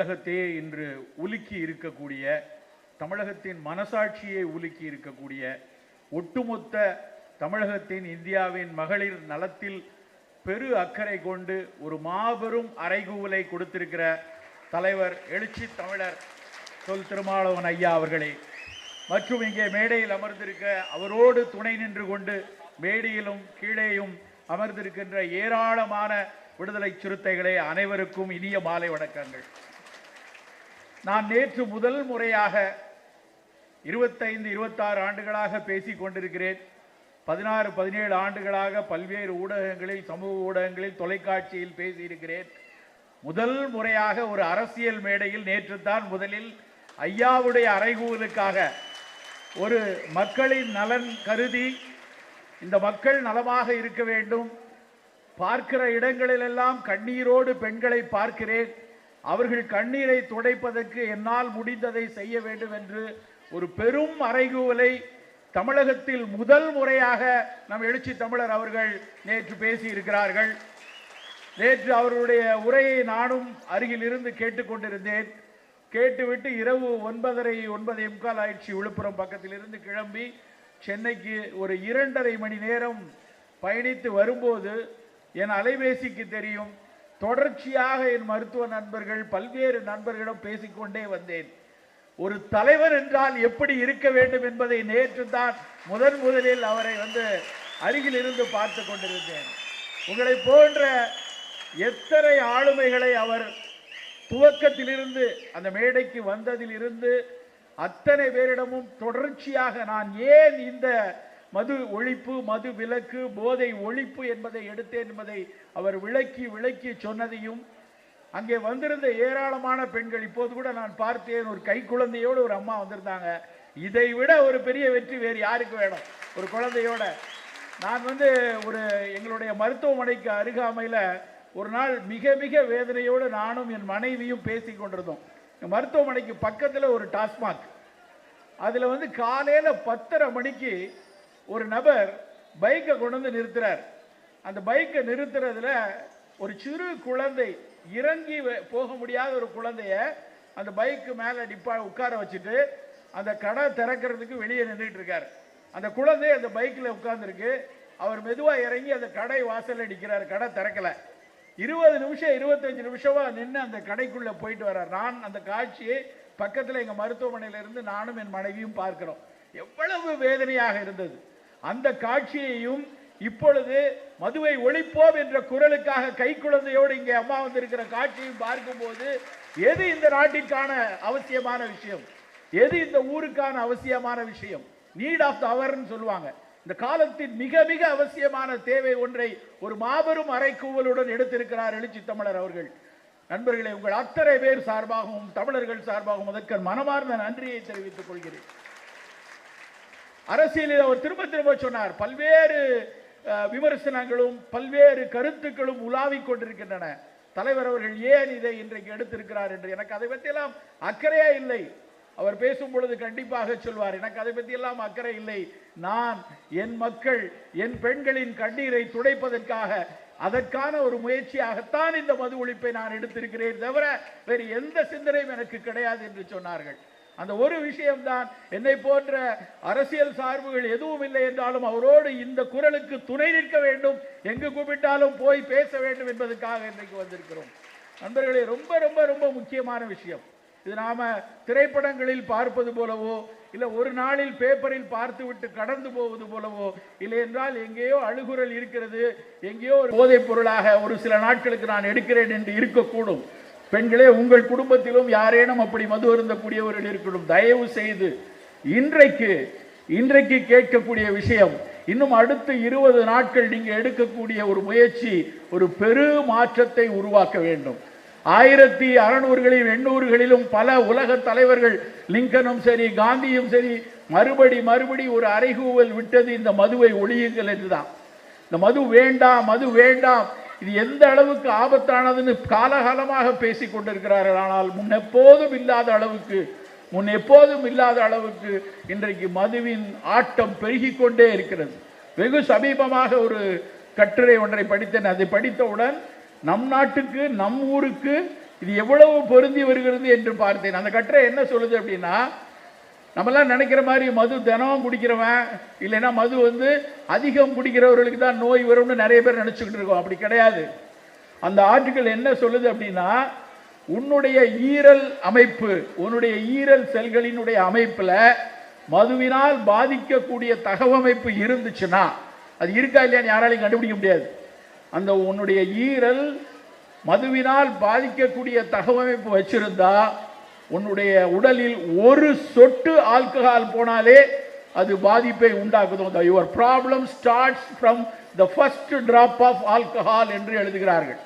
தமிழகத்தையே இன்று உலுக்கி இருக்கக்கூடிய தமிழகத்தின் மனசாட்சியை உலுக்கி இருக்கக்கூடிய ஒட்டுமொத்த தமிழகத்தின் இந்தியாவின் மகளிர் நலத்தில் பெரு அக்கறை கொண்டு ஒரு மாபெரும் அறைகூவலை கொடுத்திருக்கிற தலைவர் எழுச்சி தமிழர் சொல் திருமாவளவன் ஐயா அவர்களே. மற்றும் இங்கே மேடையில் அமர்ந்திருக்க அவரோடு துணை நின்று கொண்டு மேடையிலும் கீழேயும் அமர்ந்திருக்கின்ற ஏராளமான விடுதலை சிறுத்தைகளே அனைவருக்கும் இனிய மாலை வணக்கங்கள். நான் நேற்று முதல் முறையாக இருபத்தைந்து இருபத்தாறு ஆண்டுகளாக பேசிக் கொண்டிருக்கிறேன். பதினாறு பதினேழு ஆண்டுகளாக பல்வேறு ஊடகங்களில் சமூக ஊடகங்களில் தொலைக்காட்சியில் பேசியிருக்கிறேன். முதல் முறையாக ஒரு அரசியல் மேடையில் நேற்று தான் முதலில் ஐயாவுடைய அறைகூலுக்காக ஒரு மக்களின் நலன் கருதி இந்த மக்கள் நலமாக இருக்க வேண்டும். பார்க்கிற இடங்களிலெல்லாம் கண்ணீரோடு பெண்களை பார்க்கிறேன். அவர்கள் கண்ணீரை துடைப்பதற்கு என்னால் முடிந்ததை செய்ய வேண்டும் என்று ஒரு பெரும் அறைகூவலை தமிழகத்தில் முதல் முறையாக நம் எழுச்சி தமிழர் அவர்கள் நேற்று பேசியிருக்கிறார்கள். நேற்று அவர்களுடைய உரையை நானும் அருகில் இருந்து கேட்டுக்கொண்டிருந்தேன். கேட்டுவிட்டு இரவு ஒன்பதரை ஒன்பதே முக்கால் ஆயிடுச்சு. விழுப்புரம் பக்கத்தில் இருந்து கிளம்பி சென்னைக்கு ஒரு இரண்டரை மணி நேரம் பயணித்து வரும்போது என் அலைபேசிக்கு தெரியும். தொடர்ச்சியாக என் மருத்துவ நண்பர்கள் பல்வேறு நண்பர்களிடம் பேசிக்கொண்டே வந்தேன். ஒரு தலைவர் என்றால் எப்படி இருக்க வேண்டும் என்பதை நேற்று தான் முதன் முதலில் அவரை வந்து அருகில் இருந்து பார்த்து கொண்டிருந்தேன். உங்களை போன்ற எத்தனை ஆளுமைகளை அவர் துவக்கத்திலிருந்து அந்த மேடைக்கு வந்ததிலிருந்து அத்தனை பேரிடமும் தொடர்ச்சியாக நான் ஏன் இந்த மது ஒழிப்பு மது விலக்கு போதை ஒழிப்பு என்பதை எடுத்தேன் என்பதை அவர் விளக்கி விளக்கி சொன்னதையும் அங்கே வந்திருந்த ஏராளமான பெண்கள் இப்போது கூட நான் பார்த்தேன் ஒரு கை குழந்தையோடு ஒரு அம்மா வந்திருந்தாங்க. இதை விட ஒரு பெரிய வெற்றி வேறு யாருக்கு வேணும்? ஒரு குழந்தையோட. நான் வந்து ஒரு எங்களுடைய மருத்துவமனைக்கு அருகாமையில் ஒரு நாள் மிக மிக வேதனையோடு நானும் என் மனைவியும் பேசி கொண்டிருந்தோம். மருத்துவமனைக்கு பக்கத்தில் ஒரு டாஸ்மாக். அதில் வந்து காலையில் பத்தரை மணிக்கு ஒரு நபர் பைக்கை கொண்டு வந்து நிறுத்துறார். அந்த பைக்கை நிறுத்துறதுல ஒரு சிறு குழந்தை இறங்கி வ- போக முடியாத ஒரு குழந்தைய அந்த பைக்கு மேலே டிப்பா உட்கார வச்சுட்டு அந்த கடை திறக்கிறதுக்கு வெளியே நின்றுட்டு இருக்கார். அந்த குழந்தை அந்த பைக்கில் உட்கார்ந்துருக்கு. அவர் மெதுவாக இறங்கி அந்த கடை வாசலில் நிற்கிறார் கடை திறக்கலை. இருபது நிமிஷம் இருபத்தஞ்சு நிமிஷமாக நின்று அந்த கடைக்குள்ளே போயிட்டு வர்றார். நான் அந்த காட்சியை பக்கத்தில் எங்கள் மருத்துவமனையிலிருந்து நானும் என் மனைவியும் பார்க்கிறோம். எவ்வளவு வேதனையாக இருந்தது. அந்த காட்சியையும் இப்பொழுது மதுவை ஒழிப்போம் என்ற குரலுக்காக கை குழந்தையோடு இங்கே அம்மா வந்திருக்கிற காட்சியும் பார்க்கும்போது எது இந்த நாட்டிற்கான அவசியமான விஷயம்? எது இந்த ஊருக்கான அவசியமான விஷயம்? நீட் ஆஃப் த அவர்னு சொல்லுவாங்க. இந்த காலத்தின் மிக மிக அவசியமான தேவை ஒன்றை ஒரு மாபெரும் அரைக்கூவலுடன் எடுத்திருக்கிறார் எழுச்சி தமிழர் அவர்கள். நண்பர்களே உங்கள் அத்தனை பேர் சார்பாகவும் தமிழர்கள் சார்பாகவும் அதற்கு மனமார்ந்த நன்றியை தெரிவித்துக் கொள்கிறேன். அரசியலில் அவர் திரும்ப திரும்ப சொன்னார். பல்வேறு விமர்சனங்களும் பல்வேறு கருத்துக்களும் உலாவிக் கொண்டிருக்கின்றன. தலைவர் அவர்கள் ஏன் இதை இன்றைக்கு எடுத்திருக்கிறார் என்று? எனக்கு அதை பற்றியெல்லாம் அக்கறையே இல்லை. அவர் பேசும் பொழுது கண்டிப்பாக சொல்வார். எனக்கு அதை பற்றியெல்லாம் அக்கறை இல்லை. நான் என் மக்கள் என் பெண்களின் கண்ணீரை துடைப்பதற்காக அதற்கான ஒரு முயற்சியாகத்தான் இந்த மது ஒழிப்பை நான் எடுத்திருக்கிறேன் தவிர வேறு எந்த சிந்தனையும் எனக்கு கிடையாது என்று சொன்னார்கள். அந்த ஒரு விஷயம்தான். என்னை போன்ற அரசியல் சார்புகள் எதுவும் இல்லை என்றாலும் அவரோடு இந்த குரலுக்கு துணை நிற்க வேண்டும். எங்கு கூப்பிட்டாலும் போய் பேச வேண்டும் என்பதற்காக இன்றைக்கு வந்திருக்கிறோம். நண்பர்களே ரொம்ப ரொம்ப ரொம்ப முக்கியமான விஷயம். இது நாம் திரைப்படங்களில் பார்ப்பது போலவோ இல்லை ஒரு நாளில் பேப்பரில் பார்த்துவிட்டு கடந்து போவது போலவோ இல்லை என்றால் எங்கேயோ அழுகுரல் இருக்கிறது எங்கேயோ ஒரு போதைப் பொருளாக ஒரு சில நாட்களுக்கு நான் எடுக்கிறேன் என்று இருக்கக்கூடும். பெண்களே உங்கள் குடும்பத்திலும் யாரேனும் அப்படி மது அருந்தக்கூடியவர்கள் இருக்கணும். தயவு செய்து இன்றைக்கு இன்றைக்கு கேட்கக்கூடிய விஷயம் இன்னும் அடுத்த இருபது நாட்கள் நீங்கள் எடுக்கக்கூடிய ஒரு முயற்சி ஒரு பெரு மாற்றத்தை உருவாக்க வேண்டும். ஆயிரத்தி அறநூறுகளிலும் எண்ணூறுகளிலும் பல உலக தலைவர்கள் லிங்கனும் சரி காந்தியும் சரி மறுபடி மறுபடி ஒரு அறைகூவல் விட்டது இந்த மதுவை ஒழியுங்கள் என்றுதான். இந்த மது வேண்டாம் மது வேண்டாம் இது எந்த அளவுக்கு ஆபத்தானதுன்னு காலகாலமாக பேசி கொண்டிருக்கிறார்கள். ஆனால் முன் எப்போதும் இல்லாத அளவுக்கு முன் எப்போதும் இல்லாத அளவுக்கு இன்றைக்கு மதுவின் ஆட்டம் பெருகி கொண்டே இருக்கிறது. வெகு சமீபமாக ஒரு கட்டுரை ஒன்றை படித்தேன். அதை படித்தவுடன் நம் நாட்டுக்கு நம் ஊருக்கு இது எவ்வளவு பொருந்தி வருகிறது என்று பார்த்தேன். அந்த கட்டுரை என்ன சொல்லுது அப்படின்னா நம்மலாம் நினைக்கிற மாதிரி மது தினம் குடிக்கிறவன் இல்லைன்னா மது வந்து அதிகம் குடிக்கிறவர்களுக்கு தான் நோய் வரும்னு நிறைய பேர் நினச்சிக்கிட்டு இருக்கோம். அப்படி கிடையாது. அந்த ஆர்டிக்கல் என்ன சொல்லுது அப்படின்னா உன்னுடைய ஈரல் அமைப்பு உன்னுடைய ஈரல் செல்களினுடைய அமைப்பில் மதுவினால் பாதிக்கக்கூடிய தகவமைப்பு இருந்துச்சுன்னா அது இருக்கா இல்லையான்னு யாராலையும் கண்டுபிடிக்க முடியாது. அந்த உன்னுடைய ஈரல் மதுவினால் பாதிக்கக்கூடிய தகவமைப்பு வச்சிருந்தா உன்னுடைய உடலில் ஒரு சொட்டு ஆல்கஹால் போனாலே அது பாதிப்பை உண்டாக்குதும் your problem starts from the first drop of alcohol என்று எழுதுகிறார்கள்.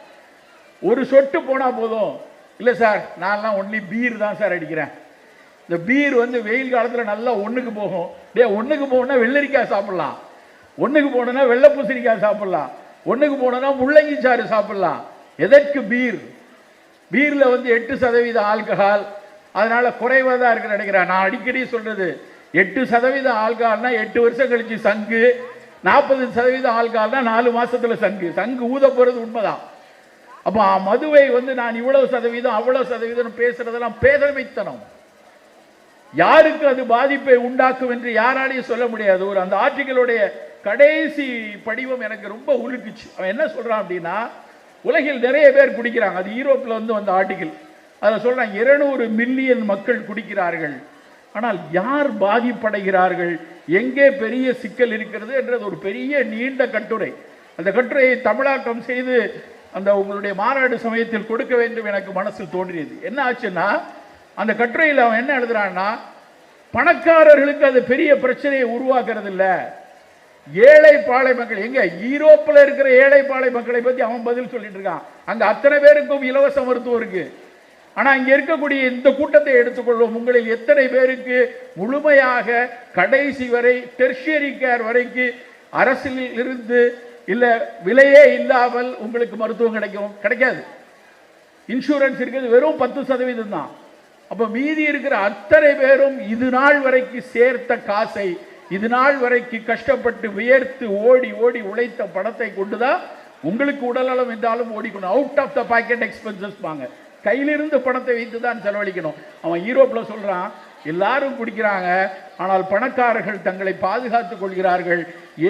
ஒரு சொட்டு போனால் போதும். இல்லை சார் நான்லாம் ஒன்லி பீர் தான் சார் அடிக்கிறேன். இந்த பீர் வந்து வெயில் காலத்தில் நல்லா ஒன்றுக்கு போகும். டே ஒன்றுக்கு போகணும்னா வெள்ளரிக்காய் சாப்பிட்லாம். ஒன்றுக்கு போகணுன்னா வெள்ளை பூசணிக்காய் சாப்பிட்லாம். ஒன்றுக்கு போனோன்னா முள்ளங்கி சாறு சாப்பிட்லாம். எதற்கு பீர் பீரில் வந்து எட்டு சதவீத ஆல்கஹால் அதனால் குறைவாக தான் இருக்குன்னு நினைக்கிறேன். நான் அடிக்கடி சொல்றது எட்டு சதவீதம் ஆல்கஹால்னா எட்டு வருஷம் கழிச்சு சங்கு நாற்பது சதவீதம் ஆல்கஹால்னா நாலு மாசத்துல சங்கு. சங்கு ஊத போகிறது உண்மைதான். அப்போ மதுவை வந்து நான் இவ்வளவு சதவீதம் அவ்வளவு சதவீதம் பேசுறதெல்லாம் பேதமைத்தனம் யாருக்கு அது பாதிப்பை உண்டாக்கும் என்று யாராலையும் சொல்ல முடியாது. ஒரு அந்த ஆர்டிகளுடைய கடைசி படிவம் எனக்கு ரொம்ப உலுக்குச்சு. அவன் என்ன சொல்றான் அப்படின்னா உலகில் நிறைய பேர் குடிக்கிறாங்க. அது யூரோப்பில் வந்து வந்த ஆர்டிகிள் அதை சொல்றான் இருநூறு மில்லியன் மக்கள் குடிக்கிறார்கள். ஆனால் யார் பாதிப்படைகிறார்கள்? எங்கே பெரிய சிக்கல் இருக்கிறது என்றது ஒரு பெரிய நீண்ட கட்டுரை. அந்த கட்டுரையை தமிழாக்கம் செய்து அந்த உங்களுடைய மாநாடு சமயத்தில் கொடுக்க வேண்டும் எனக்கு மனசில் தோன்றியது. என்ன ஆச்சுன்னா அந்த கட்டுரையில் அவன் என்ன எழுதுறான்னா பணக்காரர்களுக்கு அது பெரிய பிரச்சனையை உருவாக்குறது இல்லை ஏழை பாலை மக்கள் எங்க? ஈரோப்பில் இருக்கிற ஏழை பாலை மக்களை பற்றி அவன் பதில் சொல்லிட்டு இருக்கான். அங்கே அத்தனை பேருக்கும் இலவச மருத்துவம் இருக்குது ஆனால் இங்கே இருக்கக்கூடிய இந்த கூட்டத்தை எடுத்துக்கொள்வோம். உங்களில் எத்தனை பேருக்கு முழுமையாக கடைசி வரை டெர்ஷியரி கேர் வரைக்கும் அரசில் இருந்து இல்லை விலையே இல்லாமல் உங்களுக்கு மருத்துவம் கிடைக்கும்? கிடைக்காது. இன்சூரன்ஸ் இருக்கிறது வெறும் பத்து சதவீதம் தான். அப்போ மீதி இருக்கிற அத்தனை பேரும் இது நாள் வரைக்கும் சேர்த்த காசை இது நாள் வரைக்கும் கஷ்டப்பட்டு வியர்த்து ஓடி ஓடி உழைத்த பணத்தை கொண்டு தான் உங்களுக்கு உடல்நலம் என்றாலும் ஓடிக்கணும் out of the pocket expenses வாங்க. கையிலிருந்து பணத்தை வைத்து தான் செலவழிக்கணும். அவன் யூரோப்பில் சொல்கிறான் எல்லாரும் குடிக்கிறாங்க ஆனால் பணக்காரர்கள் தங்களை பாதுகாத்துக் கொள்கிறார்கள்.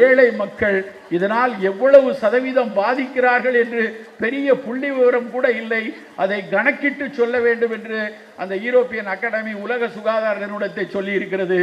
ஏழை மக்கள் இதனால் எவ்வளவு சதவீதம் பாதிக்கிறார்கள் என்று பெரிய புள்ளி விவரம் கூட இல்லை. அதை கணக்கிட்டு சொல்ல வேண்டும் என்று அந்த யூரோப்பியன் அகாடமி உலக சுகாதார நிறுவனத்தை சொல்லி இருக்கிறது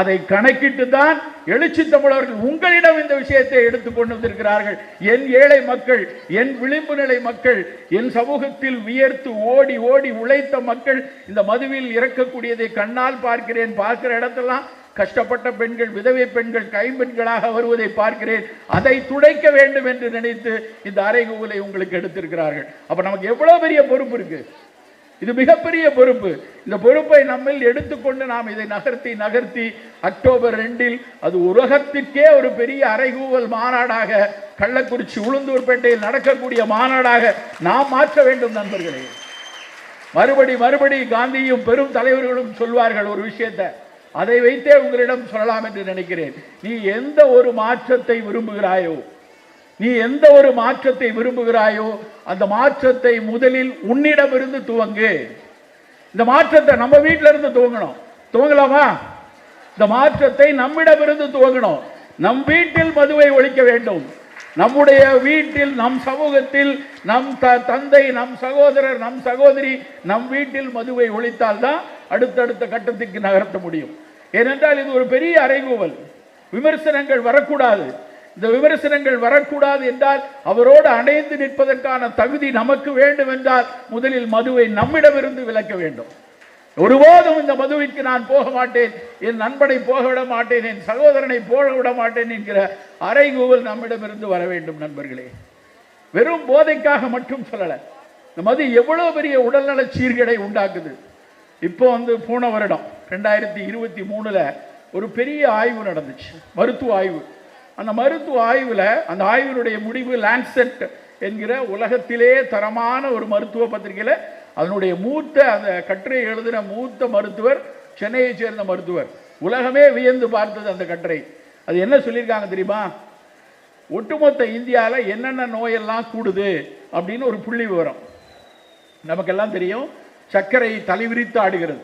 அதை கணக்கிட்டு தான் எழுச்சி தமிழர்கள் உங்களிடம் இந்த விஷயத்தை எடுத்துக் கொண்டு வந்திருக்கிறார்கள் என் ஏழை மக்கள் என் விளிம்பு நிலை மக்கள் என் சமூகத்தில் வியர்த்து ஓடி ஓடி உழைத்த மக்கள் இந்த மதுவில் இறக்கக்கூடியதை கண்ணால் பார்க்கிறேன் பார்க்கிற இடத்தெல்லாம் கஷ்டப்பட்ட பெண்கள் விதவை பெண்கள் கைம்பெண்களாக வருவதை பார்க்கிறேன். அதை துடைக்க வேண்டும் என்று நினைத்து இந்த அறைகூலை உங்களுக்கு எடுத்திருக்கிறார்கள். அப்ப நமக்கு எவ்வளவு பெரிய பொறுப்பு இருக்கு? இது மிகப்பெரிய பொறுப்பு. இந்த பொறுப்பை நம்மில் எடுத்துக்கொண்டு நாம் இதை நகர்த்தி நகர்த்தி அக்டோபர் ரெண்டில் அது உலகத்திற்கே ஒரு பெரிய அறைகூவல் மாநாடாக கள்ளக்குறிச்சி உளுந்தூர்பேட்டையில் நடக்கக்கூடிய மாநாடாக நாம் மாற்ற வேண்டும் நண்பர்களே. மறுபடி மறுபடி காந்தியும் பெரும் தலைவர்களும் சொல்வார்கள் ஒரு விஷயத்தை. அதை வைத்தே உங்களிடம் சொல்லலாம் என்று நினைக்கிறேன். நீ எந்த ஒரு மாற்றத்தை விரும்புகிறாயோ நீ எந்த ஒரு மாற்றத்தை விரும்புகிறாயோ அந்த மாற்றத்தை முதலில் உன்னிடமிருந்து துவங்கு. இந்த மாற்றத்தை நம்ம வீட்டில இருந்து துவங்கணும். துவங்கலாமா? இந்த மாற்றத்தை நம்மிடமிருந்து துவங்கணும். நம் வீட்டில் மதுவை ஒழிக்க வேண்டும். நம்முடைய வீட்டில் நம் சமூகத்தில் நம் த தந்தை நம் சகோதரர் நம் சகோதரி நம் வீட்டில் மதுவை ஒழித்தால் தான் அடுத்தடுத்த கட்டத்திற்கு நகர்த்த முடியும். ஏனென்றால் இது ஒரு பெரிய அறைகூவல். விமர்சனங்கள் வரக்கூடாது. இந்த விமர்சனங்கள் வரக்கூடாது என்றால் அவரோடு அணைந்து நிற்பதற்கான தகுதி நமக்கு வேண்டும் என்றால் முதலில் மதுவை நம்மிடமிருந்து விலக்க வேண்டும். ஒருபோதும் இந்த மதுவிற்கு நான் போக மாட்டேன் என் நண்பனை போக விட மாட்டேன் என் சகோதரனை போக விட மாட்டேன் என்கிற அறைகூவல் நம்மிடமிருந்து வர வேண்டும் நண்பர்களே. வெறும் போதைக்காக மட்டும் சொல்லலை இந்த மது எவ்வளோ பெரிய உடல்நல சீர்கேடை உண்டாக்குது. இப்போ வந்து போன வருடம் ரெண்டாயிரத்தி இருபத்தி மூணுல ஒரு பெரிய ஆய்வு நடந்துச்சு மருத்துவ ஆய்வு. அந்த மருத்துவ ஆய்வில் அந்த ஆய்வினுடைய முடிவு லான்செட் என்கிற உலகத்திலே தரமான ஒரு மருத்துவ பத்திரிகையில் அதனுடைய மூத்த அந்த கட்டுரை எழுதின மூத்த மருத்துவர் சென்னையை சேர்ந்த மருத்துவர். உலகமே வியந்து பார்த்தது அந்த கட்டுரை. அது என்ன சொல்லியிருக்காங்க தெரியுமா? ஒட்டுமொத்த இந்தியாவில் என்னென்ன நோயெல்லாம் கூடுது அப்படின்னு ஒரு புள்ளி விவரம். நமக்கெல்லாம் தெரியும் சர்க்கரை தலைவிரித்து ஆடுகிறது.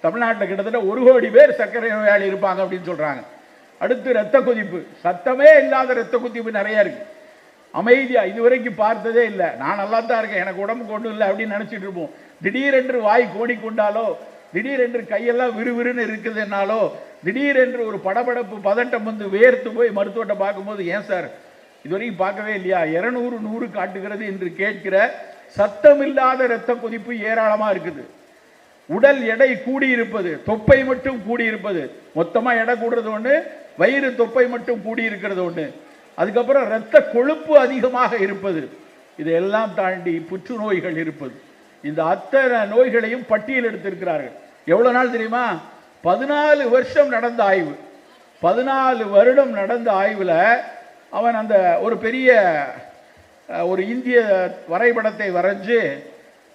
தமிழ்நாட்டில் கிட்டத்தட்ட ஒரு கோடி பேர் சர்க்கரை நோயாளி இருப்பாங்க அப்படின்னு சொல்கிறாங்க அடுத்து ரத்த கொதிப்பு. சத்தமே இல்லாத ரத்த கொதிப்பு நிறைய இருக்கு. அமைதியா இதுவரைக்கும் பார்த்ததே இல்லை. நான் நல்லா தான் இருக்கேன். எனக்கு உடம்பு கொண்டு இல்லை அப்படின்னு நினைச்சிட்டு இருப்போம். திடீரென்று வாய் கோடிக்கொண்டாலோ திடீரென்று கையெல்லாம் விறுவிறுன்னு இருக்குதுன்னாலோ திடீரென்று ஒரு படபடப்பு பதட்டம் வந்து வேர்த்து போய் மருத்துவத்தை பார்க்கும்போது ஏன் சார்? இதுவரைக்கும் பார்க்கவே இல்லையா? இரநூறு நூறு காட்டுகிறது என்று கேட்கிற சத்தமில்லாத இரத்த கொதிப்பு ஏராளமாக இருக்குது. உடல் எடை கூடியிருப்பது தொப்பை மட்டும் கூடியிருப்பது. மொத்தமாக எடை கூடுறது ஒன்று வயிறு தொப்பை மட்டும் கூடியிருக்கிறது ஒன்று அதுக்கப்புறம் இரத்த கொழுப்பு அதிகமாக இருப்பது. இதையெல்லாம் தாண்டி புற்றுநோய்கள் இருப்பது. இந்த அத்தனை நோய்களையும் பட்டியல் எடுத்திருக்கிறார்கள். எவ்வளோ நாள் தெரியுமா? பதினாலு வருஷம் நடந்த ஆய்வு. பதினாலு வருடம் நடந்த ஆய்வில் அவன் அந்த ஒரு பெரிய ஒரு இந்திய வரைபடத்தை வரைஞ்சு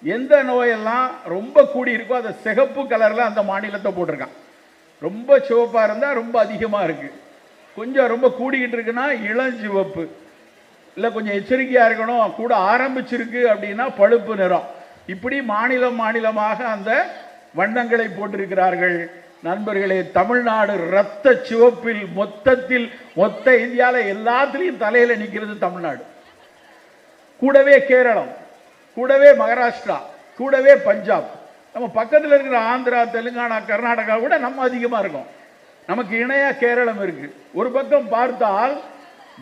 எந்த நோயெல்லாம் ரொம்ப கூடி இருக்கோ அதை சிகப்பு கலரில் அந்த மாநிலத்தை போட்டிருக்கான். ரொம்ப சிவப்பாக இருந்தால் ரொம்ப அதிகமாக இருக்குது கொஞ்சம் ரொம்ப கூடிக்கிட்டு இருக்குன்னா இளஞ்சிவப்பு இல்லை கொஞ்சம் எச்சரிக்கையாக இருக்கணும். கூட ஆரம்பிச்சிருக்கு அப்படின்னா பழுப்பு நிறம். இப்படி மாநிலம் மாநிலமாக அந்த வண்ணங்களை போட்டிருக்கிறார்கள். நண்பர்களே தமிழ்நாடு ரத்த சிவப்பில் மொத்தத்தில் மொத்த இந்தியாவில் எல்லாத்துலேயும் தலையில் நிற்கிறது தமிழ்நாடு. கூடவே கேரளம் கூடவே மகாராஷ்டிரா கூடவே பஞ்சாப். நம்ம பக்கத்தில் இருக்கிற ஆந்திரா தெலுங்கானா கர்நாடகா கூட நம்ம அதிகமாக இருக்கோம். நமக்கு இணையாக கேரளம் இருக்குது ஒரு பக்கம் பார்த்தால்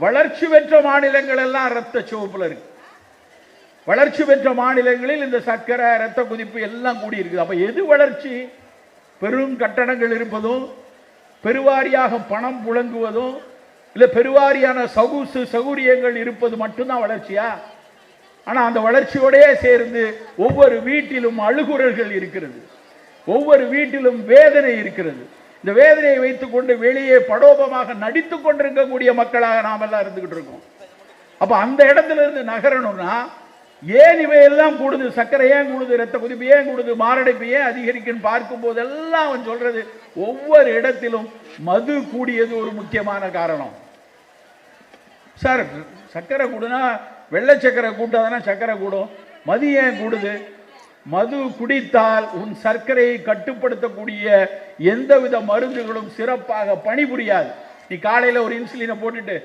வளர்ச்சி பெற்ற மாநிலங்கள் எல்லாம் ரத்த சிவப்பில் இருக்கு. வளர்ச்சி பெற்ற மாநிலங்களில் இந்த சர்க்கரை ரத்த குதிப்பு எல்லாம் கூடி இருக்குது. அப்போ எது வளர்ச்சி? பெரும் கட்டணங்கள் இருப்பதும் பெருவாரியாக பணம் புழங்குவதும் இல்லை பெருவாரியான சகுசு சௌகரியங்கள் இருப்பது மட்டும்தான் வளர்ச்சியா? ஆனால் அந்த வளர்ச்சியோடையே சேர்ந்து ஒவ்வொரு வீட்டிலும் அழுகுறல்கள் இருக்கிறது. ஒவ்வொரு வீட்டிலும் வேதனை இருக்கிறது. இந்த வேதனையை வைத்துக்கொண்டு வெளியே படோபமாக நடித்து கொண்டிருக்கக்கூடிய மக்களாக நாம் எல்லாம் இருந்துகிட்டு இருக்கோம். அப்போ அந்த இடத்துல இருந்து நகரணும்னா ஏன் இவையெல்லாம் கூடுது? சர்க்கரை ஏன் கூடுது? ரத்த குதிப்பு ஏன் கூடுது? மாரடைப்பு ஏன் அதிகரிக்குன்னு பார்க்கும்போது எல்லாம் அவன் சொல்றது ஒவ்வொரு இடத்திலும் மது கூடியது ஒரு முக்கியமான காரணம். சார் சர்க்கரை கூடுனா வெள்ளை சக்கரை கூட்டாதானே சர்க்கரை கூடும். மது ஏன் கூடுது? மது குடித்தால் உன் சர்க்கரையை கட்டுப்படுத்தக்கூடிய எந்தவித மருந்துகளும் சிறப்பாக பணிபுரியாது. நீ காலையில் ஒரு இன்சுலினை போட்டுட்டு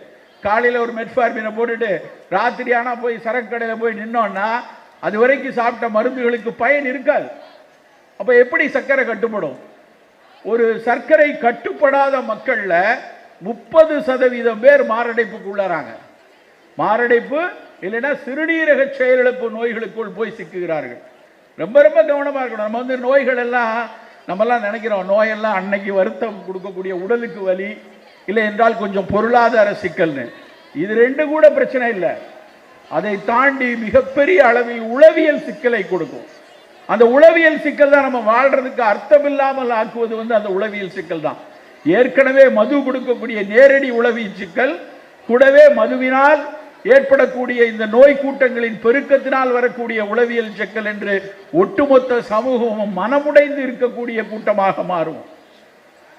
காலையில் ஒரு மெட்ஃபார்மினை போட்டுட்டு ராத்திரி ஆனால் போய் சரக்கு கடையில் போய் நின்னோன்னா அது வரைக்கும் சாப்பிட்ட மருந்துகளுக்கு பயன் இருக்காது. அப்போ எப்படி சர்க்கரை கட்டுப்படும்? ஒரு சர்க்கரை கட்டுப்படாத மக்களில் முப்பது சதவீதம் பேர் மாரடைப்புக்கு உள்ளாராங்க மாரடைப்பு இல்லைன்னா சிறுநீரக செயலிழப்பு நோய்களுக்குள் போய் சிக்குகிறார்கள். ரொம்ப ரொம்ப கவனமாக இருக்கணும். நம்ம வந்து நோய்கள் எல்லாம் நம்மெல்லாம் நினைக்கிறோம் நோயெல்லாம் அன்னைக்கு வருத்தம் கொடுக்கக்கூடிய உடலுக்கு வலி இல்லை என்றால் கொஞ்சம் பொருளாதார சிக்கல்னு. இது ரெண்டு கூட பிரச்சனை இல்லை. அதை தாண்டி மிகப்பெரிய அளவில் உளவியல் சிக்கலை கொடுக்கும். அந்த உளவியல் சிக்கல் தான் நம்ம வாழ்றதுக்கு அர்த்தமில்லாமல் ஆக்குவது வந்து அந்த உளவியல் சிக்கல் தான். ஏற்கனவே மது கொடுக்கக்கூடிய நேரடி உளவியல் சிக்கல் கூடவே மதுவினால் ஏற்படக்கூடிய இந்த நோய் கூட்டங்களின் பெருக்கத்தினால் வரக்கூடிய உளவியல் சிக்கல் என்று ஒட்டுமொத்த சமூகமும் மனமுடைந்து இருக்கக்கூடிய கூட்டமாக மாறும்.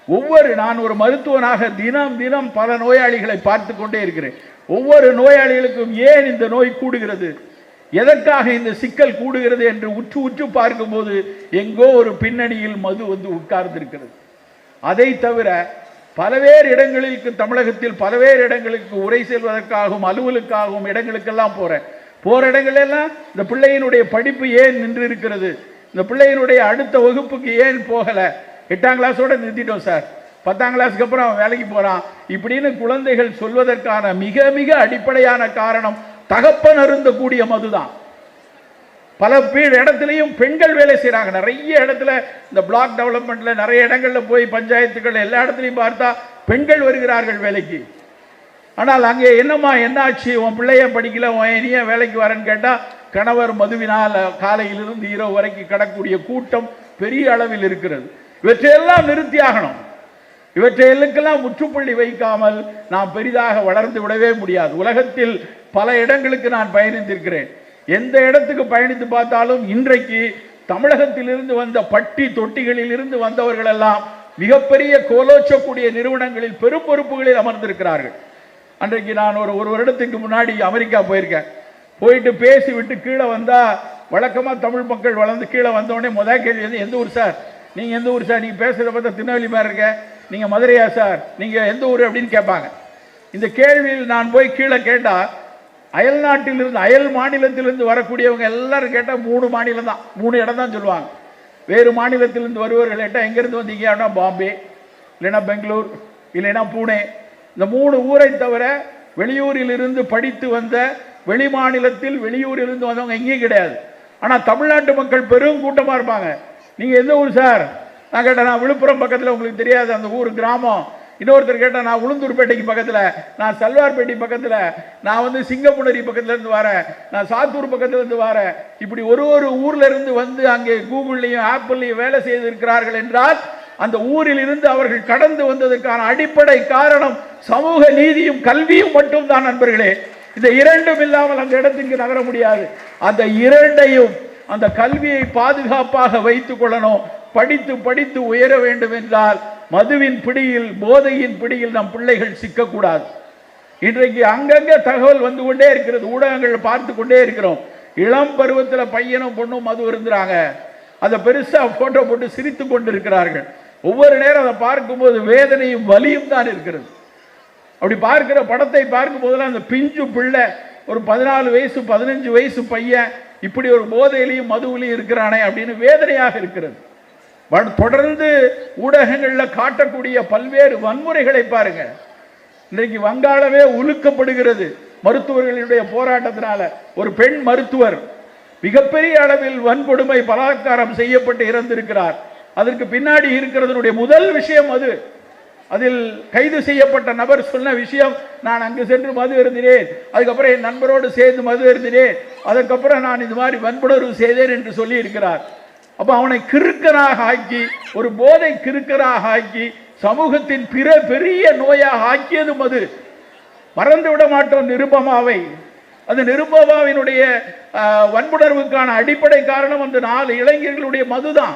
ஒவ்வொரு நான் ஒரு மருத்துவனாக தினம் தினம் பல நோயாளிகளை பார்த்து கொண்டே இருக்கிறேன். ஒவ்வொரு நோயாளிகளுக்கும் ஏன் இந்த நோய் கூடுகிறது? எதற்காக இந்த சிக்கல் கூடுகிறது என்று உற்று உற்று பார்க்கும்போது எங்கோ ஒரு பின்னணியில் மது வந்து உட்கார்ந்திருக்கிறது. அதை தவிர பலவேறு இடங்களுக்கு தமிழகத்தில் பலவேறு இடங்களுக்கு உரை செல்வதற்காகவும் அலுவலுக்காகவும் இடங்களுக்கெல்லாம் போகிறேன் போகிற இடங்களெல்லாம் இந்த பிள்ளையினுடைய படிப்பு ஏன் நின்று இருக்கிறது இந்த பிள்ளையினுடைய அடுத்த வகுப்புக்கு ஏன் போகலை? எட்டாம் கிளாஸோட நிறுத்திட்டோம் சார். பத்தாம் கிளாஸ்க்கு அப்புறம் அவன் வேலைக்கு போகிறான் இப்படின்னு குழந்தைகள் சொல்வதற்கான மிக மிக அடிப்படையான காரணம் தகப்பன் அருந்தக்கூடிய மதுதான். பல பேர் இடத்துலையும் பெண்கள் வேலை செய்கிறாங்க நிறைய இடத்துல இந்த பிளாக் டெவலப்மெண்ட்டில் நிறைய இடங்களில் போய் பஞ்சாயத்துக்கள் எல்லா இடத்துலையும் பார்த்தா பெண்கள் வருகிறார்கள் வேலைக்கு. ஆனால் அங்கே என்னம்மா என்னாச்சு? உன் பிள்ளைய படிக்கல உன் இனிய ஏன் வேலைக்கு வரேன்னு கேட்டால் கணவர் மதுவினால் காலையிலிருந்து இரவு வரைக்கும் கிடக்கூடிய கூட்டம் பெரிய அளவில் இருக்கிறது. இவற்றையெல்லாம் நிறுத்தி ஆகணும். இவற்றையெல்லாம் முற்றுப்புள்ளி வைக்காமல் நாம் பெரிதாக வளர்ந்து விடவே முடியாது. உலகத்தில் பல இடங்களுக்கு நான் பயணித்திருக்கிறேன். எந்த இடத்துக்கு பயணித்து பார்த்தாலும் இன்றைக்கு தமிழகத்திலிருந்து வந்த பட்டி தொட்டிகளில் இருந்து வந்தவர்கள் எல்லாம் மிகப்பெரிய கோலோச்சக்கூடிய நிறுவனங்களில் பெரும் பொறுப்புகளில் அமர்ந்திருக்கிறார்கள். அன்றைக்கு நான் ஒரு ஒரு வருடத்துக்கு முன்னாடி அமெரிக்கா போயிருக்கேன். போயிட்டு பேசி விட்டு கீழே வந்தால் வழக்கமாக தமிழ் மக்கள் வளர்ந்து கீழே வந்தோடனே முதல் கேள்வி வந்து எந்த ஊர் சார்? நீங்கள் எந்த ஊர் சார்? நீங்கள் பேசுகிறத பார்த்தா திருநெல்வேலி மாதிரி இருக்க. நீங்கள் மதுரையா சார்? நீங்கள் எந்த ஊர்? அப்படின்னு கேட்பாங்க. இந்த கேள்வியில் நான் போய் கீழே கேட்டால் அயல் நாட்டிலிருந்து அயல் மாநிலத்திலிருந்து வரக்கூடியவங்க எல்லாரும் கேட்டால் மூணு மாநிலம் தான். மூணு இடம் தான் சொல்லுவாங்க. வேறு மாநிலத்திலிருந்து வருவர்கள் கேட்டால் எங்கேருந்து வந்தீங்க அப்படின்னா பாம்பே இல்லைன்னா பெங்களூர் இல்லைன்னா பூனே. இந்த மூணு ஊரை தவிர வெளியூரிலிருந்து படித்து வந்த வெளி மாநிலத்தில் வெளியூரிலிருந்து வந்தவங்க எங்கேயும் கிடையாது. ஆனால் தமிழ்நாட்டு மக்கள் பெரும் கூட்டமாக இருப்பாங்க. நீங்கள் எந்த ஊர் சார்? நான் கேட்டேன் நான் விழுப்புரம் பக்கத்தில் உங்களுக்கு தெரியாது அந்த ஊர் கிராமம். இன்னொருத்தர் கேட்டால் நான் உளுந்தூர்பேட்டைக்கு பக்கத்தில் நான் சல்வார்பேட்டை பக்கத்தில் நான் வந்து சிங்கப்புணரி பக்கத்துலேருந்து வரேன் நான் சாத்தூர் பக்கத்துலேருந்து வரேன். இப்படி ஒரு ஒரு ஊரில் இருந்து வந்து அங்கே கூகுள்லையும் ஆப்பிள்லையும் வேலை செய்திருக்கிறார்கள் என்றால் அந்த ஊரில் இருந்து அவர்கள் கடந்து வந்ததற்கான அடிப்படை காரணம் சமூக நீதியும் கல்வியும் மட்டும்தான் நண்பர்களே. இந்த இரண்டும் இல்லாமல் அந்த இடத்திற்கு நகர முடியாது. அந்த இரண்டையும் அந்த கல்வியை பாதுகாப்பாக வைத்துக் கொள்ளணும். படித்து படித்து உயர வேண்டும் என்றால் மதுவின் பிடியில் போதையின் பிடியில் நம் பிள்ளைகள் சிக்கக்கூடாது. இன்றைக்கு அங்கங்கே தகவல் வந்து கொண்டே இருக்கிறது. ஊடகங்கள் பார்த்து கொண்டே இருக்கிறோம். இளம் பருவத்தில் பையனும் பொண்ணும் மது இருந்தாங்க அதை பெருசாக ஃபோட்டோ போட்டு சிரித்து கொண்டு இருக்கிறார்கள் ஒவ்வொரு நேரம் அதை பார்க்கும்போது வேதனையும் வலியும் தான் இருக்கிறது. அப்படி பார்க்கிற படத்தை பார்க்கும் போதெல்லாம் அந்த பிஞ்சு பிள்ளை ஒரு பதினாலு வயசு பதினஞ்சு வயசு பையன் இப்படி ஒரு போதையிலையும் மதுவிலையும் இருக்கிறானே அப்படின்னு வேதனையாக இருக்கிறது. தொடர்ந்து ஊடகங்களில் காட்டக்கூடிய பல்வேறு வன்முறைகளை பாருங்க. இன்றைக்கு வங்காளமே உலுக்கப்படுகிறது மருத்துவர்களுடைய போராட்டத்தினால ஒரு பெண் மருத்துவர் மிகப்பெரிய அளவில் வன்கொடுமை பலாத்காரம் செய்யப்பட்டு இறந்திருக்கிறார். அதற்கு பின்னாடி இருக்கிறதனுடைய முதல் விஷயம் அது. அதில் கைது செய்யப்பட்ட நபர் சொன்ன விஷயம் நான் அங்கு சென்று மது இருந்தினேன் அதுக்கப்புறம் என் நண்பரோடு சேர்ந்து மது இருந்தினேன் அதுக்கப்புறம் நான் இது மாதிரி வன்புணர்வு செய்தேன் என்று சொல்லி இருக்கிறார் அப்போ அவனை கிறுக்கனாக ஆக்கி ஒரு போதை கிறுக்கனாக ஆக்கி சமூகத்தின் பிற பெரிய நோயாக ஆக்கியது மது மறந்து விட மாட்டோம் நிருபமாவை. அந்த நிருபமாவினுடைய ஆஹ், வன்புணர்வுக்கான அடிப்படை காரணம் அந்த நாலு இளைஞர்களுடைய மதுதான்.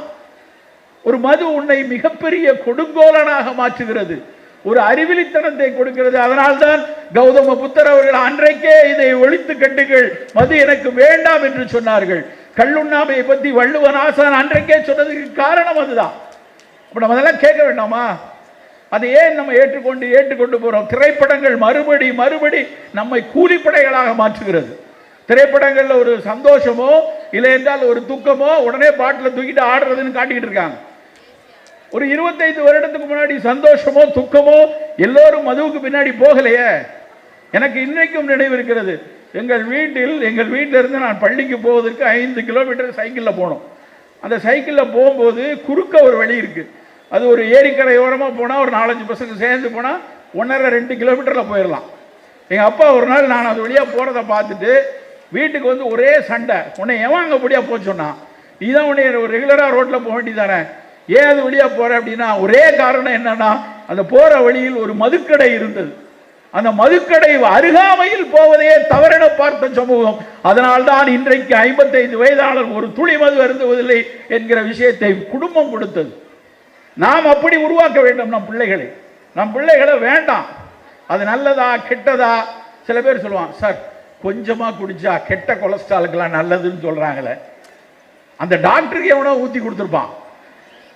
ஒரு மது உன்னை மிகப்பெரிய கொடுங்கோலனாக மாற்றுகிறது. ஒரு அறிவிலித்தனத்தை கொடுக்கிறது. அதனால்தான் கௌதம புத்தர் அவர்கள் அன்றைக்கே இதை ஒழித்து கட்டுங்கள். மது எனக்கு வேண்டாம் என்று சொன்னார்கள். கள்ளுண்ணாமையை பற்றி வள்ளுவன் ஆசான் அன்றைக்கே சொன்னதுக்கு காரணம் அதுதான். இப்போ நம்ம அதெல்லாம் கேட்க வேண்டாமா? அதை ஏன் நம்ம ஏற்றுக்கொண்டு ஏற்றுக்கொண்டு போகிறோம் திரைப்படங்கள் மறுபடி மறுபடி நம்மை கூலிப்படைகளாக மாற்றுகிறது. திரைப்படங்களில் ஒரு சந்தோஷமோ இல்லை என்றால் ஒரு துக்கமோ உடனே பாட்டில் தூக்கிட்டு ஆடுறதுன்னு காட்டிக்கிட்டு இருக்காங்க. ஒரு இருபத்தைந்து வருடத்துக்கு முன்னாடி சந்தோஷமோ துக்கமோ எல்லோரும் மதுவுக்கு பின்னாடி போகலையே. எனக்கு இன்றைக்கும் நினைவு இருக்கிறது. எங்கள் வீட்டில் எங்கள் வீட்டிலிருந்து நான் பள்ளிக்கு போவதற்கு ஐந்து கிலோமீட்டர் சைக்கிளில் போனோம். அந்த சைக்கிளில் போகும்போது குறுக்க ஒரு வழி இருக்குது அது ஒரு ஏரிக்கரையோரமாக போனால் ஒரு நாலஞ்சு பசங்க சேர்ந்து போனால் ஒன்றரை ரெண்டு கிலோமீட்டரில் போயிடலாம் எங்கள் அப்பா ஒரு நாள் நான் அது வழியாக போகிறத பார்த்துட்டு வீட்டுக்கு வந்து ஒரே சண்டை. உன்னை எவன் அங்கே வழியாக போக சொன்னான் நீ தான் உன்னை ரெகுலராக ரோட்டில் போக வேண்டியதானே? ஏன் அது வழியாக போகிற அப்படின்னா ஒரே காரணம் என்னென்னா அந்த போகிற வழியில் ஒரு மதுக்கடை இருந்தது. அந்த மதுக்கடை அருகாமையில் போவதையே தவறென பார்த்த சமூகம். அதனால்தான் இன்றைக்கு ஐம்பத்தைந்து வயதாளர் ஒரு துளி மது அருந்துவதில்லை என்கிற விஷயத்தை குடும்பம் கொடுத்தது. நாம் அப்படி உருவாக்க வேண்டும் நம் பிள்ளைகளை. நம் பிள்ளைகளை வேண்டாம். அது நல்லதா கெட்டதா? சில பேர் சொல்லுவான் சார் கொஞ்சமாக குடிச்சா கெட்ட கொலஸ்ட்ராலுக்கெல்லாம் நல்லதுன்னு சொல்கிறாங்களே அந்த டாக்டருக்கு எவனோ ஊற்றி கொடுத்துருப்பான்.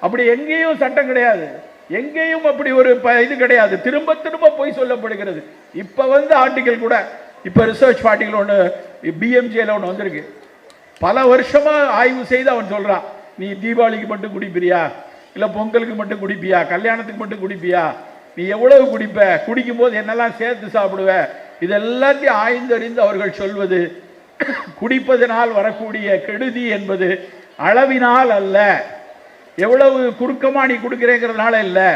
அப்படி எங்கேயும் சட்டம் கிடையாது. எங்கேயும் அப்படி ஒரு ப- இது கிடையாது. திரும்ப திரும்ப போய் சொல்லப்படுகிறது. இப்போ வந்து ஆர்டிகல் கூட இப்போ ரிசர்ச் பார்ட்டிகள் ஒன்று பிஎம்ஜியில் ஒன்று வந்திருக்கு. பல வருஷமாக ஆய்வு செய்து அவன் சொல்கிறான் நீ தீபாவளிக்கு மட்டும் குடிப்பியா இல்லை பொங்கலுக்கு மட்டும் குடிப்பியா? கல்யாணத்துக்கு மட்டும் குடிப்பியா? நீ எவ்வளவு குடிப்ப? குடிக்கும் போது என்னெல்லாம் சேர்த்து சாப்பிடுவ? இது எல்லாத்தையும் ஆய்ந்தறிந்து அவர்கள் சொல்வது குடிப்பதனால் வரக்கூடிய கெடுதி என்பது அளவினால் அல்ல. எவ்வளவு குறுக்கமாக நீ கொடுக்குறேங்கிறதுனால இல்லை.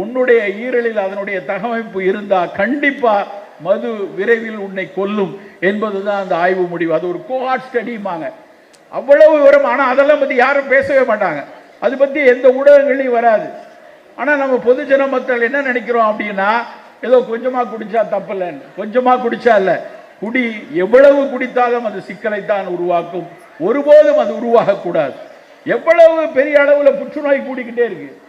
உன்னுடைய ஈரலில் அதனுடைய தகவமைப்பு இருந்தால் கண்டிப்பாக மது விரைவில் உன்னை கொல்லும் என்பது தான் அந்த ஆய்வு முடிவு. அது ஒரு கோஹாட் ஸ்டடிமாங்க அவ்வளவு விவரம் ஆனால் அதெல்லாம் பற்றி யாரும் பேசவே மாட்டாங்க. அது பற்றி எந்த ஊடகங்களையும் வராது. ஆனால் நம்ம பொதுஜன மக்கள் என்ன நினைக்கிறோம் அப்படின்னா ஏதோ கொஞ்சமாக குடித்தா தப்பில்லைன்னு. கொஞ்சமாக குடித்தா இல்லை. குடி எவ்வளவு குடித்தாலும் அது சிக்கலைத்தான் உருவாக்கும். ஒருபோதும் அது உருவாகக்கூடாது. எவ்வளவு பெரிய அளவில் புற்றுநோய் கூடிக்கிட்டே இருக்கு.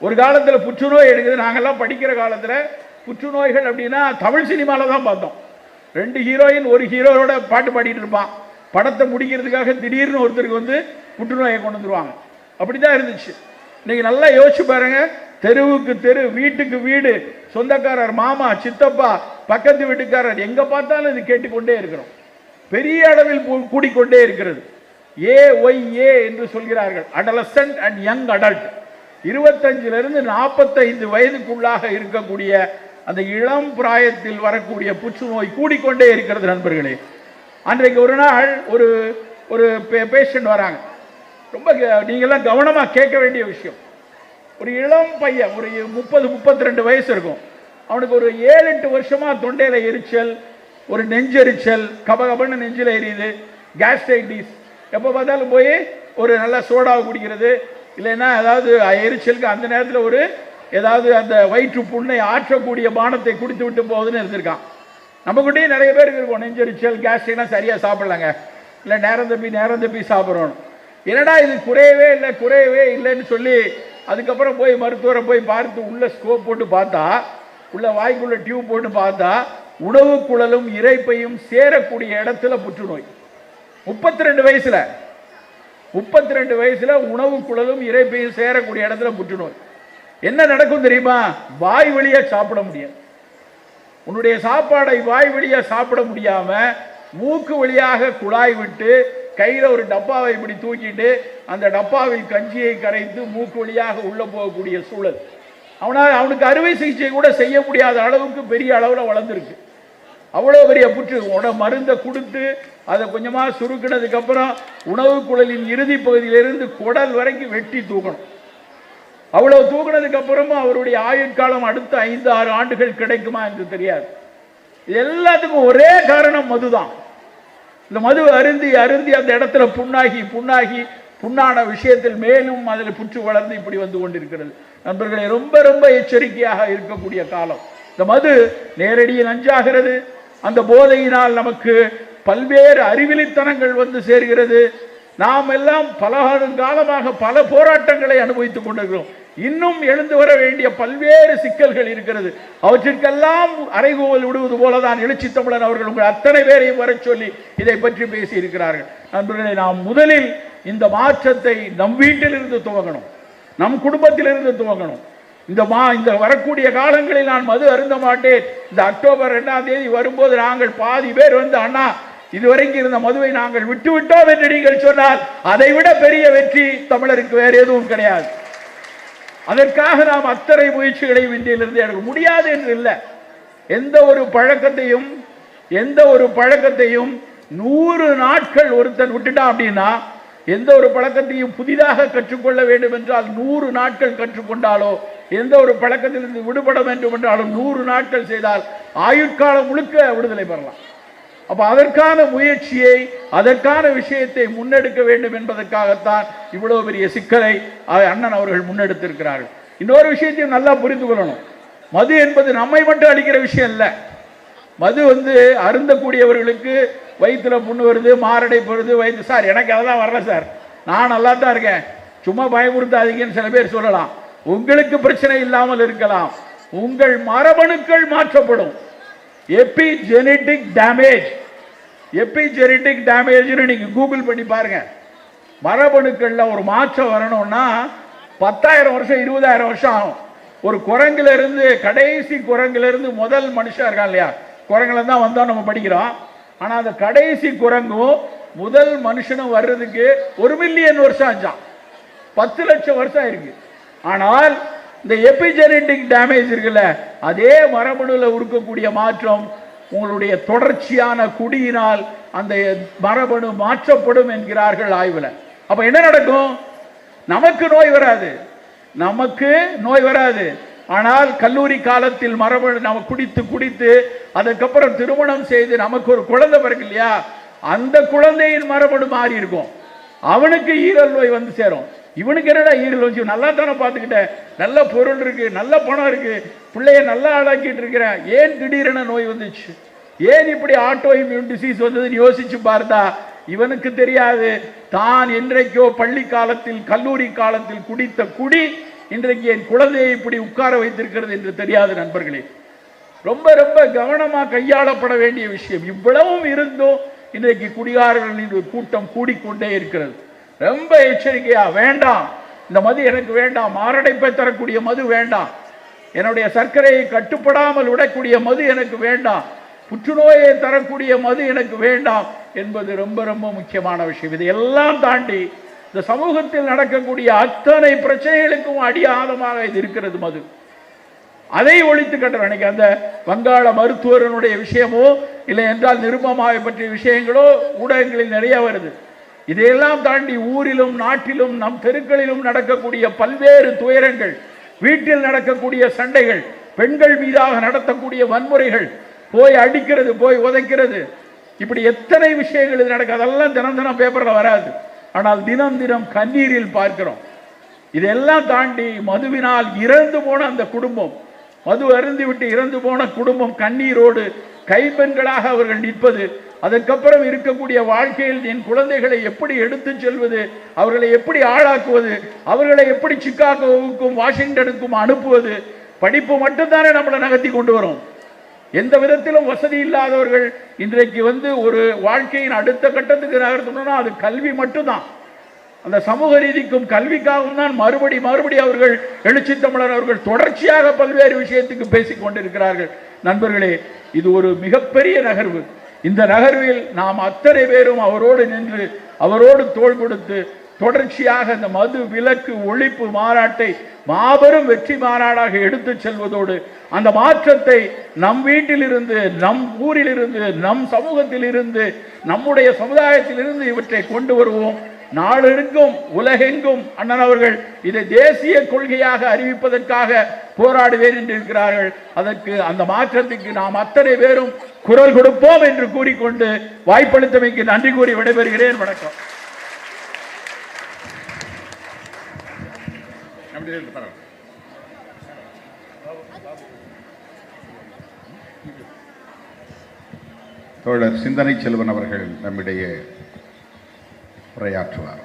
ஒரு காலத்தில் புற்றுநோய் எடுக்குது. நாங்கள்லாம் படிக்கிற காலத்தில் புற்றுநோய்கள் அப்படின்னா தமிழ் சினிமாவில் தான் பார்த்தோம். ரெண்டு ஹீரோயின் ஒரு ஹீரோவோட பாட்டு பாடிட்டு இருப்பான். படத்தை முடிக்கிறதுக்காக திடீர்னு ஒருத்தருக்கு வந்து புற்றுநோயை கொண்டு வந்துருவாங்க. அப்படிதான் இருந்துச்சு. இன்னைக்கு நல்லா யோசிச்சு பாருங்க. தெருவுக்கு தெரு வீட்டுக்கு வீடு சொந்தக்காரர் மாமா சித்தப்பா பக்கத்து வீட்டுக்காரர் எங்கே பார்த்தாலும் இது கேட்டுக்கொண்டே இருக்கிறோம். பெரிய அளவில் கூ- கூடிக்கொண்டே இருக்கிறது. ஏ ஒய் ஏ என்று சொல்கிறார்கள். அடலசன்ட் அண்ட் யங் அடல்ட் இருபத்தஞ்சிலிருந்து நாற்பத்தைந்து வயதுக்குள்ளாக இருக்கக்கூடிய அந்த இளம் பிராயத்தில் வரக்கூடிய புற்றுநோய் கூடிக்கொண்டே இருக்கிறது நண்பர்களே. அன்றைக்கு ஒரு நாள் ஒரு ஒரு பேஷண்ட் வராங்க. ரொம்ப நீங்கள்லாம் கவனமாக கேட்க வேண்டிய விஷயம். ஒரு இளம் பையன் ஒரு முப்பது முப்பத்தி ரெண்டு வயசு இருக்கும். அவனுக்கு ஒரு ஏழு எட்டு வருஷமாக தொண்டையில் எரிச்சல் ஒரு நெஞ்செரிச்சல் கபகபன்னு நெஞ்சில் எரியுது கேஸ்டைட்டிஸ் எப்போ பார்த்தாலும் போய் ஒரு நல்ல சோடாவை குடிக்கிறது இல்லைன்னா ஏதாவது எரிச்சலுக்கு அந்த நேரத்தில் ஒரு ஏதாவது அந்த வயிற்று புண்ணை ஆற்றக்கூடிய பானத்தை குடித்து விட்டு போகுதுன்னு இருந்திருக்கான். நம்மக்கிட்டே நிறைய பேருக்கு இருக்கும் நெஞ்செரிச்சல் கேஸ்ட்ரிக்னா சரியாக சாப்பிட்லாங்க. இல்லை நேரம் தப்பி நேரம் தப்பி சாப்பிட்றோம் என்னடா இது குறையவே இல்லை குறையவே இல்லைன்னு சொல்லி அதுக்கப்புறம் போய் மருத்துவரை போய் பார்த்து உள்ள ஸ்கோப் போட்டு பார்த்தா உள்ள வாய்க்குள்ள டியூப் போட்டு பார்த்தா உணவு குழலும் இறைப்பையும் சேரக்கூடிய இடத்துல புற்றுநோய். முப்பத்தி ரெண்டு வயசுல. முப்பத்தி ரெண்டு வயசுல உணவு குழலும் இறைப்பையும் சேரக்கூடிய இடத்துல புற்றுநோய் என்ன நடக்கும் தெரியுமா? வாய் வழியா சாப்பிட முடியாது. உன்னுடைய சாப்பாடை வாய் வழியா சாப்பிட முடியாம மூக்கு வழியாக குழாய் விட்டு கையில் ஒரு டப்பாவை இப்படி தூக்கிட்டு அந்த டப்பாவில் கஞ்சியை கரைத்து மூக்கு வழியாக உள்ளே போகக்கூடிய சூழல். அவனால் அவனுக்கு அறுவை சிகிச்சை கூட செய்ய முடியாத அளவுக்கு பெரிய அளவில் வளர்ந்துருக்கு. அவ்வளோ பெரிய புற்று. உட மருந்தை கொடுத்து அதை கொஞ்சமாக சுருக்கினதுக்கப்புறம் உணவு குழலின் இறுதி பகுதியிலிருந்து குடல் வரைக்கும் வெட்டி தூக்கணும். அவ்வளோ தூக்கினதுக்கப்புறமும் அவருடைய ஆயுட்காலம் அடுத்த ஐந்து ஆறு ஆண்டுகள் கிடைக்குமா என்று தெரியாது. எல்லாத்துக்கும் ஒரே காரணம் மதுதான். இந்த மது அருந்தி அருந்தி அந்த இடத்துல புண்ணாகி புண்ணாகி புண்ணான விஷயத்தில் மேலும் அதில் புற்று வளர்ந்து இப்படி வந்து கொண்டிருக்கிறது. நண்பர்களே ரொம்ப ரொம்ப எச்சரிக்கையாக இருக்கக்கூடிய காலம். இந்த மது நேரடியில் நஞ்சாகிறது அந்த போதையினால் நமக்கு பல்வேறு அறிவிலித்தனங்கள் வந்து சேர்கிறது. நாம் எல்லாம் பல காலமாக பல போராட்டங்களை அனுபவித்துக் கொண்டிருக்கிறோம். இன்னும் எழுந்து வர வேண்டிய பல்வேறு சிக்கல்கள் இருக்கிறது. அவற்றிற்கெல்லாம் அறைகூவல் விடுவது போலதான் எழுச்சி தமிழன் அவர்கள் உங்கள் அத்தனை பேரையும் வரச் சொல்லி இதை பற்றி பேசி இருக்கிறார்கள் நாம் முதலில் இந்த மாற்றத்தை நம் வீட்டிலிருந்து துவங்கணும். நம் குடும்பத்திலிருந்து துவங்கணும். இந்த மா இந்த வரக்கூடிய காலங்களில் நான் மது அருந்த மாட்டேன். இந்த அக்டோபர் ரெண்டாம் தேதி வரும்போது நாங்கள் பாதி பேர் வந்து அண்ணா இதுவரைக்கும் இருந்த மதுவை நாங்கள் விட்டு விட்டோம் என்று நீங்கள் சொன்னால் அதை விட பெரிய வெற்றி தமிழருக்கு வேறு எதுவும் கிடையாது. அதற்காக நாம் அத்தனை முயற்சிகளையும் இன்றையிலிருந்து எடுக்க முடியாது என்று இல்லை. எந்த ஒரு பழக்கத்தையும் எந்த ஒரு பழக்கத்தையும் நூறு நாட்கள் ஒருத்தன் விட்டுட்டான் அப்படின்னா எந்த ஒரு பழக்கத்தையும் புதிதாக கற்றுக்கொள்ள வேண்டும் என்றால் நூறு நாட்கள் கற்றுக்கொண்டாலோ எந்த ஒரு பழக்கத்திலிருந்து விடுபட வேண்டும் என்றாலும் நூறு நாட்கள் செய்தால் ஆயுட்காலம் முழுக்க விடுதலை பெறலாம். அப்போ அதற்கான முயற்சியை அதற்கான விஷயத்தை முன்னெடுக்க வேண்டும் என்பதற்காகத்தான் இவ்வளவு பெரிய சிக்கலை அண்ணன் அவர்கள் முன்னெடுத்திருக்கிறார்கள். இன்னொரு விஷயத்தையும் நல்லா புரிந்து கொள்ளணும். மது என்பது நம்மை மட்டும் அளிக்கிற விஷயம் இல்லை. மது வந்து அருந்தக்கூடியவர்களுக்கு வயிற்றுல புண்ணு வருது மாரடைப்பு வருது வயிற்று சார் எனக்கு அதெல்லாம் வரல சார். நான் நல்லா தான் இருக்கேன். சும்மா பயமுறுத்தாதீங்கன்னு சில பேர் சொல்லலாம். உங்களுக்கு பிரச்சனை இல்லாமல் இருக்கலாம். உங்கள் மரபணுக்கள் மாற்றப்படும். எபிஜெனட்டிக் டேமேஜ் எபிஜெனட்டிக் டேமேஜ்னு நீங்க கூகுள் பண்ணி பாருங்க. மரபணுக்கள்ல ஒரு மாற்றம் வரணும்னா பத்தாயிரம் வருஷம் இருபதாயிரம் வருஷம் ஆகும். ஒரு குரங்குல இருந்து கடைசி குரங்குல இருந்து முதல் மனுஷன் இருக்கான் இல்லையா? குரங்குல தான் வந்தோம் நம்ம படிக்கிறோம். ஆனா அந்த கடைசி குரங்கும் முதல் மனுஷனும் வர்றதுக்கு ஒரு மில்லியன் வருஷம் ஆச்சான் பத்து லட்சம் வருஷம் இருக்கு ஆனால் இந்த எபிஜெனட்டிக் டேமேஜ் இருக்குல்ல அதே மரபணுவில் இருக்கக்கூடிய மாற்றம் உங்களுடைய தொடர்ச்சியான குடியினால் அந்த மரபணு மாற்றப்படும் என்கிறார்கள் ஆய்வில். அப்போ என்ன நடக்கும்? நமக்கு நோய் வராது. நமக்கு நோய் வராது. ஆனால் கல்லூரி காலத்தில் மரபணு நம்ம குடித்து குடித்து அதுக்கப்புறம் திருமணம் செய்து நமக்கு ஒரு குழந்தை பிறகு இல்லையா? அந்த குழந்தையின் மரபணு மாறி இருக்கும். அவனுக்கு ஈரல் நோய் வந்து சேரும். இவனுக்கு என்னடா ஈரல் வச்சு? நல்லா தானே பார்த்துக்கிட்டேன் நல்ல பொருள் இருக்கு நல்ல பணம் இருக்கு. பிள்ளைய நல்லா ஆளாக்கிட்டு இருக்கிறேன். ஏன் திடீரென நோய் வந்துச்சு? ஏன் இப்படி ஆட்டோ இம்யூன் டிசீஸ் வந்ததுன்னு யோசிச்சு பார்த்தா இவனுக்கு தெரியாது. தான் என்றைக்கோ பள்ளி காலத்தில் கல்லூரி காலத்தில் குடித்த குடி இன்றைக்கு என் குழந்தையை இப்படி உட்கார வைத்திருக்கிறது என்று தெரியாது நண்பர்களே. ரொம்ப ரொம்ப கவனமாக கையாளப்பட வேண்டிய விஷயம். இவ்வளவும் இருந்தும் இன்றைக்கு குடிகாரர்களின் கூட்டம் கூடிக்கொண்டே இருக்கிறது. ரொம்ப எச்சரிக்கையா வேண்டாம். இந்த மது எனக்கு வேண்டாம். மாரடைப்பை தரக்கூடிய மது வேண்டாம். என்னுடைய சர்க்கரையை கட்டுப்படாமல் விடக்கூடிய மது எனக்கு வேண்டாம். புற்றுநோயை தரக்கூடிய மது எனக்கு வேண்டாம் என்பது ரொம்ப ரொம்ப முக்கியமான விஷயம். இதையெல்லாம் தாண்டி இந்த சமூகத்தில் நடக்கக்கூடிய அத்தனை பிரச்சனைகளுக்கும் அடியாதமாக இது இருக்கிறது மது. அதை ஒழித்து கட்ட அன்னைக்கு அந்த வங்காள மருத்துவரனுடைய விஷயமோ இல்லை என்றால் நிருபமாவை பற்றிய விஷயங்களோ ஊடகங்களில் நிறைய வருது. இதையெல்லாம் தாண்டி ஊரிலும் நாட்டிலும் நம் தெருக்களிலும் நடக்கக்கூடிய பல்வேறு துயரங்கள் வீட்டில் நடக்கக்கூடிய சண்டைகள் பெண்கள் மீதாக நடத்தக்கூடிய வன்முறைகள் போய் அடிக்கிறது போய் உதைக்கிறது. இப்படி எத்தனை விஷயங்கள் இது நடக்கு அதெல்லாம் தினம் தினம் பேப்பரில் வராது. ஆனால் தினம் தினம் கண்ணீரில் பார்க்கிறோம். இதெல்லாம் தாண்டி மதுவினால் இறந்து போன அந்த குடும்பம் மது அருந்து விட்டு இறந்து போன குடும்பம் கண்ணீரோடு கைப்பெண்களாக அவர்கள் நிற்பது அதற்கப்புறம் இருக்கக்கூடிய வாழ்க்கையில் என் குழந்தைகளை எப்படி எடுத்துச் செல்வது அவர்களை எப்படி ஆளாக்குவது அவர்களை எப்படி சிக்காகோவுக்கும் வாஷிங்டனுக்கும் அனுப்புவது படிப்பு மட்டும்தானே நம்மளை நகர்த்தி கொண்டு வரும். எந்த விதத்திலும் வசதி இல்லாதவர்கள் இன்றைக்கு வந்து ஒரு வாழ்க்கையின் அடுத்த கட்டத்துக்கு நகர்த்தணும்னா அது கல்வி மட்டும்தான். அந்த சமூக ரீதிக்கும் கல்விக்காகவும் தான் மறுபடி மறுபடி அவர்கள் எழுச்சி தமிழர் அவர்கள் தொடர்ச்சியாக பல்வேறு விஷயத்துக்கு பேசிக் கொண்டிருக்கிறார்கள். நண்பர்களே இது ஒரு மிகப்பெரிய நகர்வு. இந்த நகர்வில் நாம் அத்தனை பேரும் அவரோடு நின்று அவரோடு தோள் கொடுத்து தொடர்ச்சியாக இந்த மது விலக்கு ஒழிப்பு மாநாட்டை மாபெரும் வெற்றி மாநாடாக எடுத்துச் செல்வதோடு அந்த மாற்றத்தை நம் வீட்டிலிருந்து நம் ஊரிலிருந்து நம் சமூகத்திலிருந்து நம்முடைய சமுதாயத்திலிருந்து இவற்றை கொண்டு வருவோம். நாளெங்கும் உலகெங்கும் அண்ணன் அவர்கள் இதை தேசிய கொள்கையாக அறிவிப்பதற்காக போராடுவேன் என்று இருக்கிறார்கள். அதற்கு அந்த மாற்றத்துக்கு நாம் அத்தனை பேரும் குரல் கொடுப்போம் என்று கூறிக்கொண்டு வாய்ப்பளித்தமைக்கு நன்றி கூறி விடைபெறுகிறேன். வணக்கம். தோழர் சிந்தனை செல்வன் அவர்கள் நம்மிடையே പ്രയാട്ടുവാർ